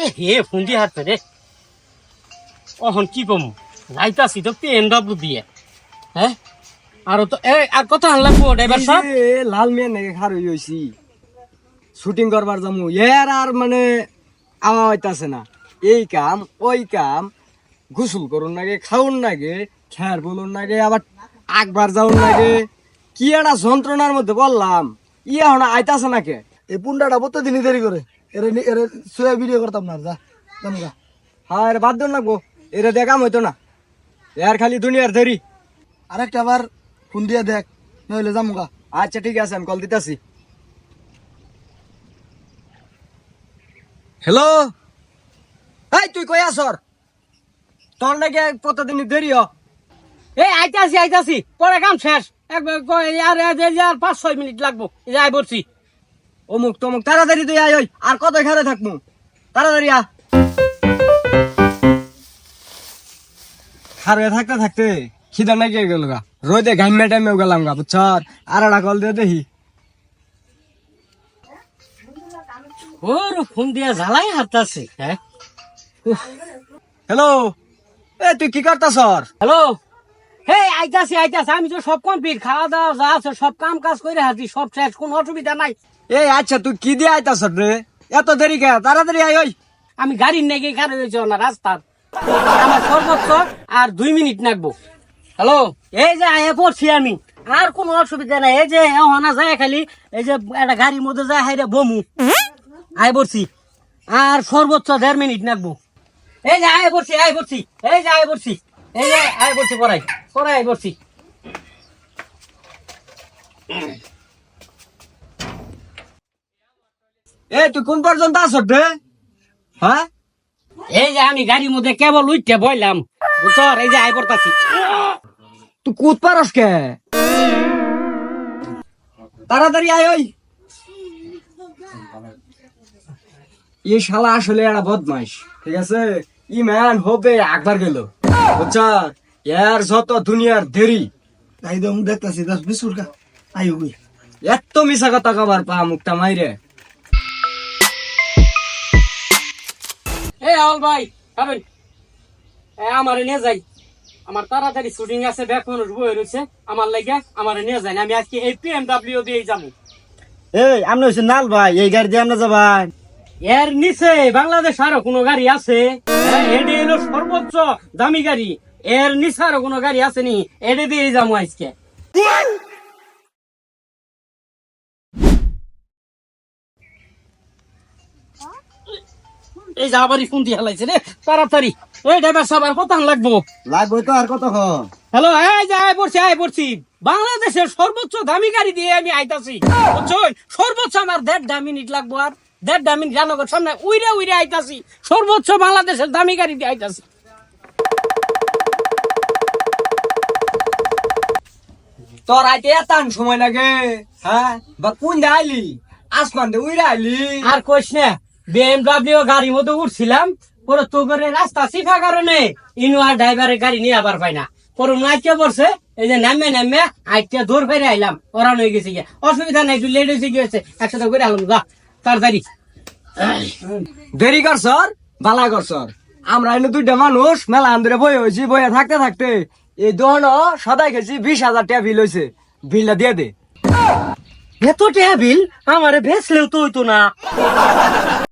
এ হে phone দিয়ে হাঁটছে রে অহন কি কম? যাইতাছি তো পেন ডাব্লু দিয়ে। হ্যাঁ আর তো এ আর কত আন লাগবো ড্রাইভার সাহেব এই লাল মেয়ে নাকি খার হইছি শুটিং করবার যামু এর আর মানে আওয়া হইতাছে না। এই কাম ওই কাম গোসল করুন নাগে খাউন নাগে খেয়ার বলুন নাগে আবার আকবার যাউন নাগে। কি একটা যন্ত্রণার মধ্যে বললাম। ইয়া হনা আইতাছে নাকে। এই পুন্ডাটা প্রতিদিনই দেরি করে। এরে এরে শুয়ে ভিডিও করতাম না যা জামগা হ্যাঁ এর বাদ দিন লাগবো। এটা দেখাম হইতো না। এর খালি দুনিয়ার দেরি। আরেকটা আবার ফোন দিয়ে দেখ, নইলে জামগা আচ্ছা ঠিক আছে, আমি কল দিতেছি। হ্যালো এই, তুই কই আসর তোর নাকি প্রতিদিন দেরি হ? এ আইতাছি আইতাছি। পরে কাম শেষ। একবার আর, পাঁচ ছয় মিনিট লাগবো। যাই বলছি। অমুক তমুক তাড়াতাড়ি তুই আয় ওই আর কত এখানে থাকব? তাড়াতাড়ি আ। খারে থাকতে থাকতে খিদা নাকি গেল গা। রোদে ঘামে টাইমেও গেলাম গা বুঝছ? আর একটা কল দিয়ে দেখি। ওর ফোন দিয়ে জ্বালাই হাঁটতাছে হ্যাঁ হ্যালো এ তুই কি করতাস হ্যালো হে আইতাছি আইতাছি আমি তো সব কমপ্লিট। খাওয়া দাওয়া যা আছে সব কাম কাজ করে হাঁটি সব শেষ কোনো অসুবিধা নাই। এই আচ্ছা তুই কি দিয়ে আইতাস রে? এত দেরি কে তাড়াতাড়ি আয়, ওই। আমি গাড়ির নেগে কারে হয়েছে না রাস্তার। আমার সর্বোচ্চ আর দুই মিনিট লাগবো হ্যালো? এই যে আয়া পড়ছি আমি। আর কোনো অসুবিধা নাই। এই যে হনা যায় খালি, এই যে একটা গাড়ির মধ্যে যায়, হাইরে বমু। আয় পড়ছি। আর সর্বোচ্চ দেড় মিনিট লাগবো এই যে আয় পড়ছি আয় পড়ছি। এই যে আয় পড়ছি। এই যে আয় পড়ছি, পড়াই। পড়াই পড়ছি। এ তুই কোন পর্যন্ত আস রে? হ্যাঁ এই যে আমি গাড়ির মধ্যে কেবল উঠতে বললাম বুঝছর এই যে আয় পড়তাছি। তুই কুদ পারস কে? তাড়াতাড়ি আয় ওই। এই শালা আসলে একটা বদমাইশ ঠিক আছে? ই ম্যান হবে একবার গেল। বুঝছ? এর যত দুনিয়ার দেরি। তাই দম দেখতাছি দশ বিশ আই হুই এত মিশা কথা কবার পা মুখটা মাইরে। এই আওয়াল ভাই খাবেন এ আমার নিয়ে যাই। আমার তাড়াতাড়ি শুটিং আছে ব্যাক মানুষ বয়ে রয়েছে। আমার লাগে আমার নিয়ে যাই আমি আজকে এই পিএমডাব্লিউ দিয়ে যাব। এই আপনি হচ্ছে নাল ভাই এই গাড়ি দিয়ে যাবেন এর নিচে বাংলাদেশ আরও কোনো গাড়ি আছে? এটি হলো সর্বোচ্চ দামি গাড়ি। এর নিচে আরও কোনো গাড়ি আছে নি? এটি দিয়ে যাব আজকে। এই যে আবারই ফোন দিয়ে হেলাইছে রে তাড়াতাড়ি। এই ড্রাইভার সাহেব আর কত লাগবো? লাগবে তো আর কত হ্যালো এই যে আয় পড়ছি আয় পড়ছি বাংলাদেশের সর্বোচ্চ দামি গাড়ি দিয়ে আমি আইতাছি। বুঝছ সর্বোচ্চ আমার দেড় মিনিট লাগবো আর। দেড় মিনিট জানগর সামনে উইরে উইরে আইতাছি। সর্বোচ্চ বাংলাদেশের দামি গাড়ি দিয়ে আইতাছি। তোর আইতে এতান সময় লাগে হ্যাঁ? বা কোন আইলি? আসমান দিয়ে উইরা আইলি? আর কইস না বিএমডব্লিউ গাড়ির মধ্যে উঠছিলাম, পরে তো করে রাস্তা শিখা কারণে ইনোয়ার ড্রাইভারের গাড়ি নিয়ে আবার পাই না। পরে নাইকে পড়ছে এই যে নামে নামে আইতে দৌড় ফেরে আইলাম ওরান হয়ে গেছে গিয়া। অসুবিধা নাই, একটু লেট হয়েছে গিয়েছে, একসাথে করে আলাম যা, তাড়াতাড়ি। দেরি কর সর বালা কর সর আমরা এনে দুইটা মানুষ, মেলা আন্দরে বই হয়েছি বইয়া থাকতে থাকতে। এই দোহন সদাই গেছি, বিশ হাজার টাকা বিল হয়েছে। বিলটা দিয়ে দে। এত টেবিল আমারে বেচলেও তো হইতো না।